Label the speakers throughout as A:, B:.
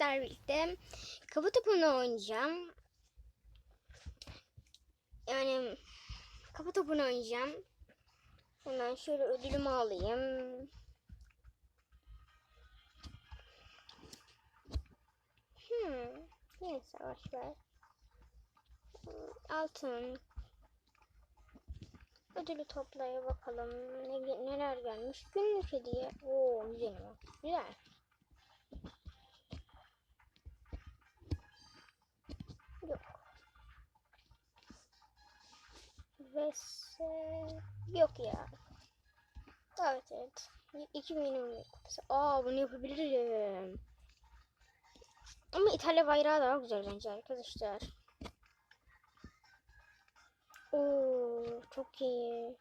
A: sizlerle birlikte kafa topunu oynayacağım. Yani kafa topunu oynayacağım. Hemen şöyle ödülümü alayım. Hmm. Var. Hmm, Altın. Ödülü toplaya bakalım. Ne, neler gelmiş. Günlük hediye. Oo güzel. Güzel. Vese yok ya. Evet evet. 2020 kupası. Aa bunu yapabilirim. Ama İtalya bayrağı daha güzel bence arkadaşlar. Oo çok iyi.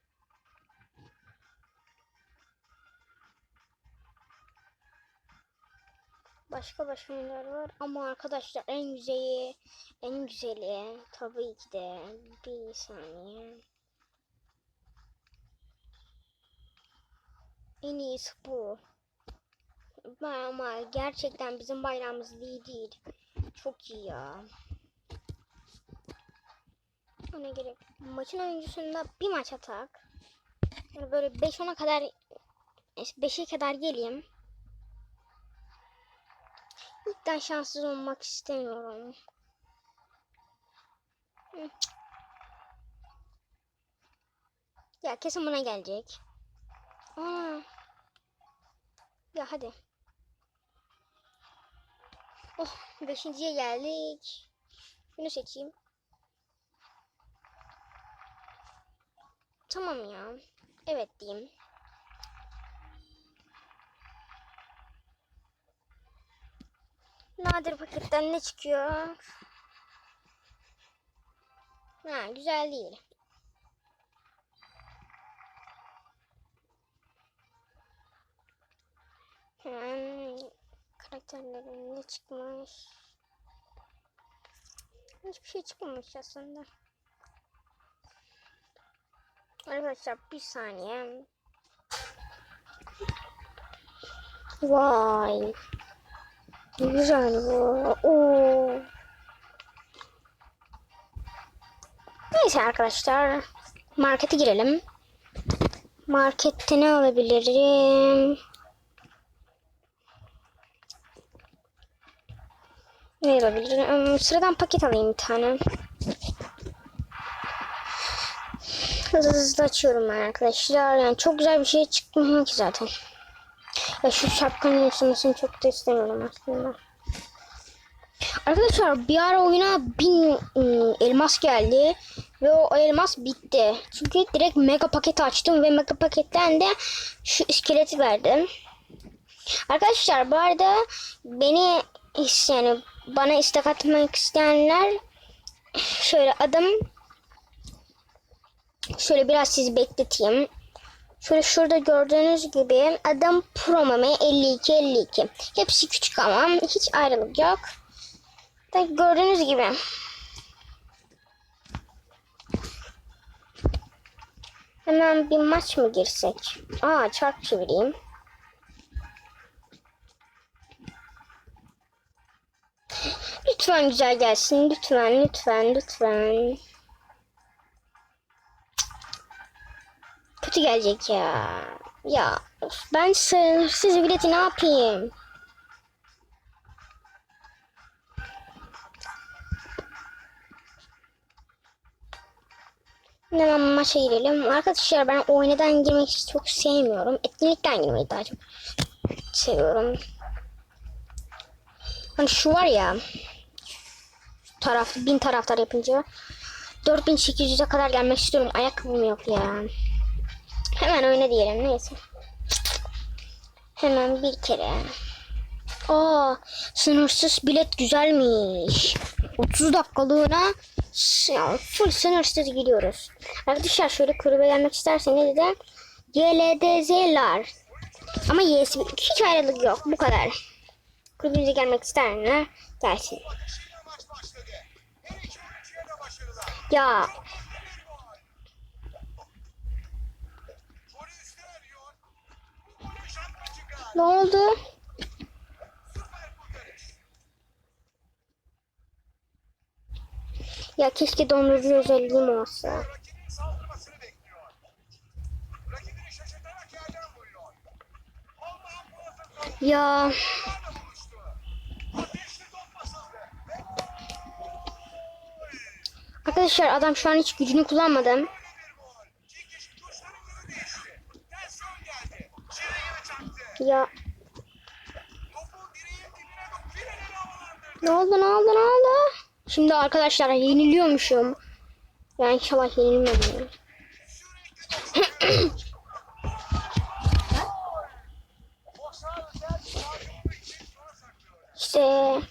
A: Başka başka neler var ama arkadaşlar en güzeli en güzeli tabii ki de bir saniye. En iyisi bu. Ama gerçekten bizim bayrağımız iyi değil. Çok iyi ya. Ona gerek. Maçın oyuncusunda bir maç atak. Böyle 5-10'a kadar 5'e kadar geleyim. İlkten şanssız olmak istemiyorum. Ya kesin buna gelecek. Aa. Ya hadi. Oh, beşinciye geldik. Bunu seçeyim. Tamam ya. Evet diyeyim. Nadir paketten ne çıkıyor? Ha, güzel değil. Hemen karakterlerin ne çıkmış? Hiçbir şey çıkmamış aslında. Arkadaşlar bir saniye. Vay. Ne güzel bu. Oo. Neyse arkadaşlar. Markete girelim. Markette ne alabilirim? Ne alabilirim? Sıradan paket alayım bir tane. Hızlı hızlı açıyorum arkadaşlar. Yani çok güzel bir şey çıkmıyor ki zaten. Ya şu şapkanın yaşamasını çok da istemiyorum aslında. Arkadaşlar bir ara oyuna bin ıı, elmas geldi. Ve o elmas bitti. Çünkü direkt mega paket açtım ve mega paketten de şu iskeleti verdim. Arkadaşlar bu arada beni yani bana istek atmak isteyenler şöyle adım şöyle biraz sizi bekleteyim. Şöyle şurada gördüğünüz gibi adam Promame 52 52. Hepsi küçük ama hiç ayrılık yok. Da gördüğünüz gibi. Hemen bir maç mı girsek? Aa çark çevireyim. Lütfen güzel gelsin. Lütfen, lütfen, lütfen. Kötü gelecek ya. Ya ben sınırsız bileti ne yapayım? Hemen maça girelim. Arkadaşlar ben oynadan girmek çok sevmiyorum. Etkinlikten girmeyi daha çok seviyorum. Hani şu var ya taraf bin taraftar yapınca 4800'e kadar gelmek istiyorum. Ayakkabım yok ya. Hemen oyna diyelim neyse. Hemen bir kere. Aa, sınırsız bilet güzelmiş. 30 dakikalığına full sınırsız gidiyoruz. Arkadaşlar şöyle kulübe gelmek isterseniz de GLDZ'lar. Ama yes, hiç ayrılık yok. Bu kadar. Kulübümüze gelmek isteyenler gelsin. Ya Ne oldu? Ya keşke dondurucu özelliğim olsa. Ya. Arkadaşlar adam şu an hiç gücünü
B: kullanmadım.
A: Ya ne oldu ne oldu ne oldu? Şimdi arkadaşlar yeniliyormuşum. Ya inşallah yenilmedim. İşte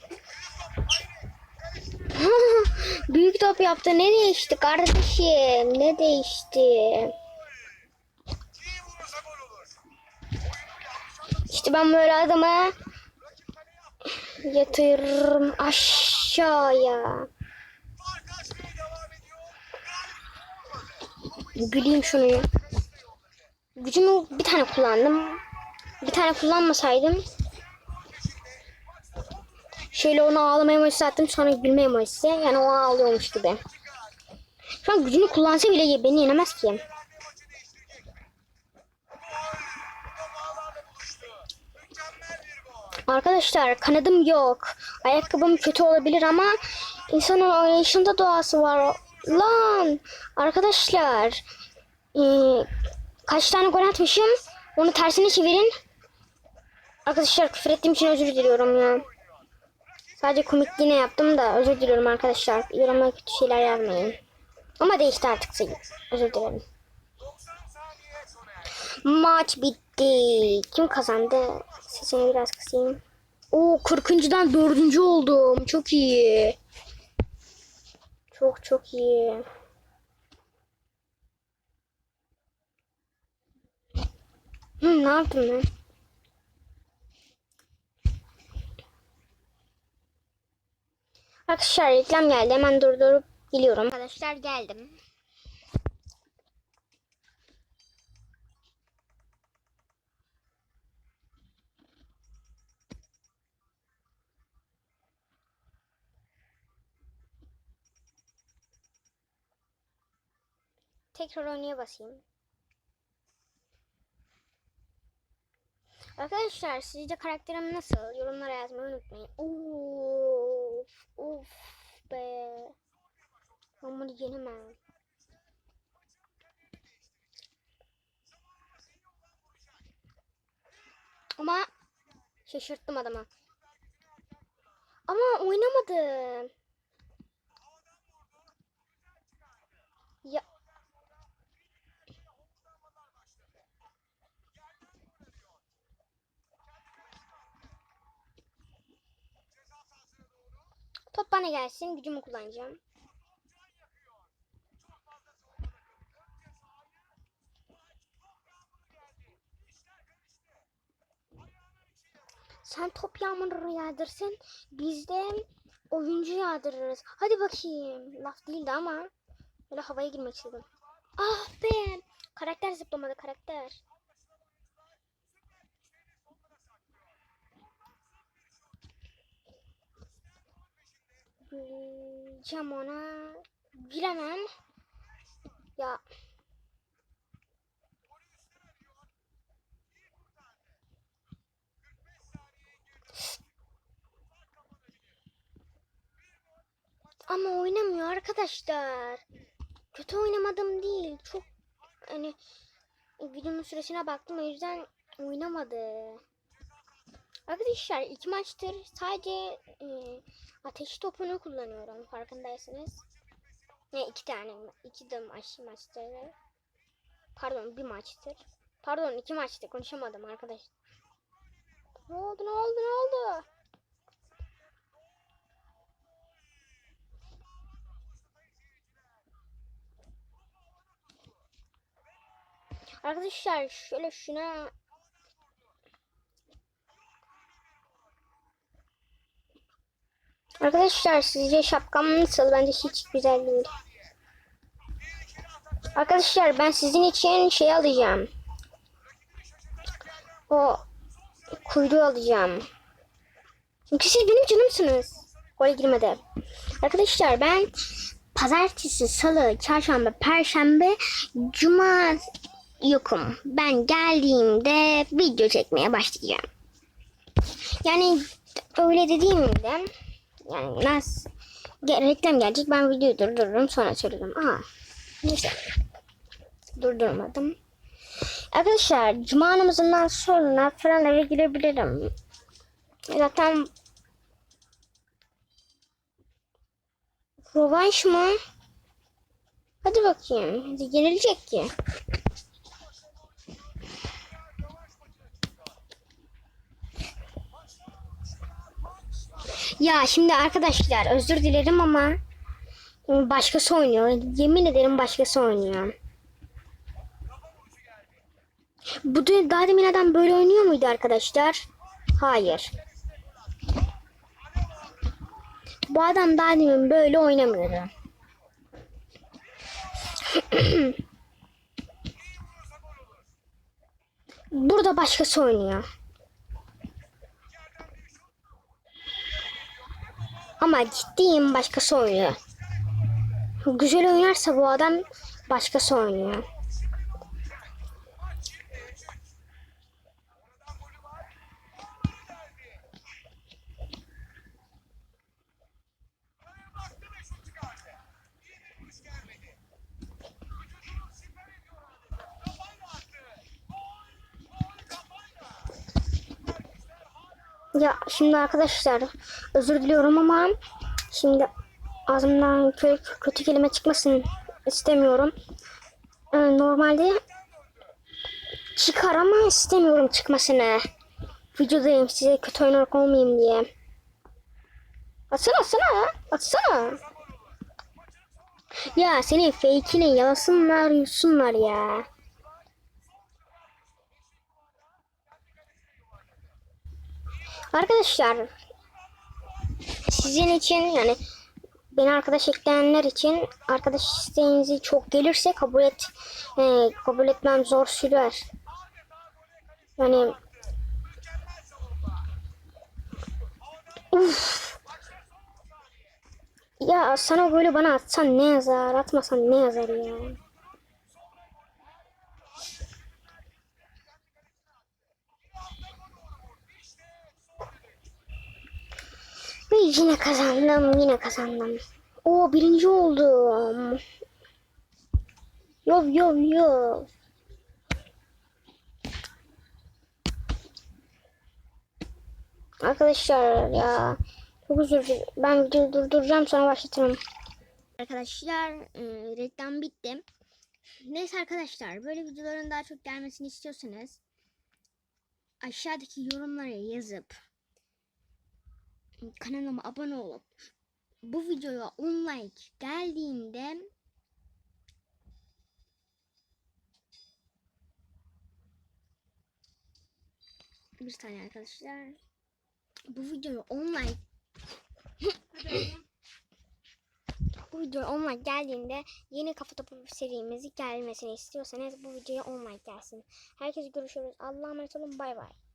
A: büyük top yaptı. Ne değişti kardeşim? Ne değişti? İşte ben böyle adamı yatırırım aşağıya. Güleyim şunu. Gücümü bir tane kullandım. Bir tane kullanmasaydım şöyle onu ağlama emojisi attım sonra gülme emojisi. Yani o ağlıyormuş gibi. Şu an gücünü kullansa bile beni yenemez ki. Arkadaşlar kanadım yok. Ayakkabım kötü olabilir ama insanın oynayışında doğası var. Lan arkadaşlar ee, kaç tane gol atmışım? Onu tersine çevirin. Arkadaşlar küfür ettiğim için özür diliyorum ya. Sadece komikliğine yaptım da özür diliyorum arkadaşlar. Yorumlara kötü şeyler yazmayın. Ama değişti artık sayı. Özür dilerim.
B: 90 saniye sona erdi.
A: Maç bitti. Kim kazandı? Sesini biraz kısayım. Oo 40.dan 4. oldum. Çok iyi. Çok çok iyi. Hı, ne yaptım ben? Arkadaşlar reklam geldi. Hemen durdurup geliyorum. Arkadaşlar geldim. Tekrar oynaya basayım. Arkadaşlar sizce karakterim nasıl? Yorumlara yazmayı unutmayın. Of, of be. Ben bunu yenemem. Ama şaşırttım adamı. Ama oynamadı. Ya
B: Ceza sahasına doğru.
A: top bana gelsin gücümü kullanacağım.
B: Can yakıyor. Çok fazla savunma takım. Önce sahayı. Maç top yağmuru geldi. İşler karıştı. Ayağının içine vurdu.
A: Sen top yağmuru yağdırsın. Biz de oyuncu yağdırırız. Hadi bakayım. Laf değildi ama. Böyle havaya girmek istedim. Ah be. Karakter zıplamadı karakter. Güleceğim ona. Gülemem. Ya. Ama oynamıyor arkadaşlar. Kötü oynamadım değil. Çok hani videonun süresine baktım o yüzden oynamadı. Arkadaşlar iki maçtır sadece e, ateş topunu kullanıyorum farkındaysanız. Ne iki tane iki de maç maçtır. Pardon bir maçtır. Pardon iki maçtı konuşamadım arkadaş. Ne oldu ne oldu ne oldu? Arkadaşlar şöyle şuna Arkadaşlar sizce şapkam nasıl? Bence hiç güzel değil. Arkadaşlar ben sizin için şey alacağım. O kuyruğu alacağım. Çünkü siz benim canımsınız. Gole girmedi. Arkadaşlar ben pazartesi, salı, çarşamba, perşembe, cuma yokum. Ben geldiğimde video çekmeye başlayacağım. Yani öyle dediğimde yani nasıl reklam gelecek ben videoyu durdururum sonra söylerim. Aa, neyse durdurmadım. Arkadaşlar cuma namazından sonra falan eve girebilirim. Zaten Rövanş mı? Hadi bakayım. Hadi yenilecek ki. Ya şimdi arkadaşlar özür dilerim ama başkası oynuyor. Yemin ederim başkası oynuyor. Bu da daha demin adam böyle oynuyor muydu arkadaşlar? Hayır. Bu adam daha demin böyle oynamıyordu. Burada başkası oynuyor. Ama ciddiyim başkası oynuyor. Güzel oynarsa bu adam başkası oynuyor. Ya şimdi arkadaşlar özür diliyorum ama şimdi ağzımdan kötü, kelime çıkmasın istemiyorum. Ee, normalde çıkar ama istemiyorum çıkmasını. Videodayım size kötü oynarak olmayayım diye. Atsana atsana atsana. Ya senin fake'ini yalasınlar yutsunlar ya. Arkadaşlar sizin için yani beni arkadaş ekleyenler için arkadaş isteğinizi çok gelirse kabul et e, kabul etmem zor sürer. Yani Uf. Ya sana böyle bana atsan ne yazar, atmasan ne yazar ya. Yine kazandım, yine kazandım. O birinci oldum. Yov yov yov. Arkadaşlar ya çok özür dilerim. Ben videoyu durduracağım sonra başlatırım. Arkadaşlar e, reklam bitti. Neyse arkadaşlar böyle videoların daha çok gelmesini istiyorsanız aşağıdaki yorumlara yazıp kanalıma abone olup bu videoya 10 like geldiğinde bir saniye arkadaşlar bu videoya 10 like bu videoya 10 like geldiğinde yeni kafa topu serimizi gelmesini istiyorsanız bu videoya 10 like gelsin. Herkes görüşürüz. Allah'a emanet olun. Bay bay.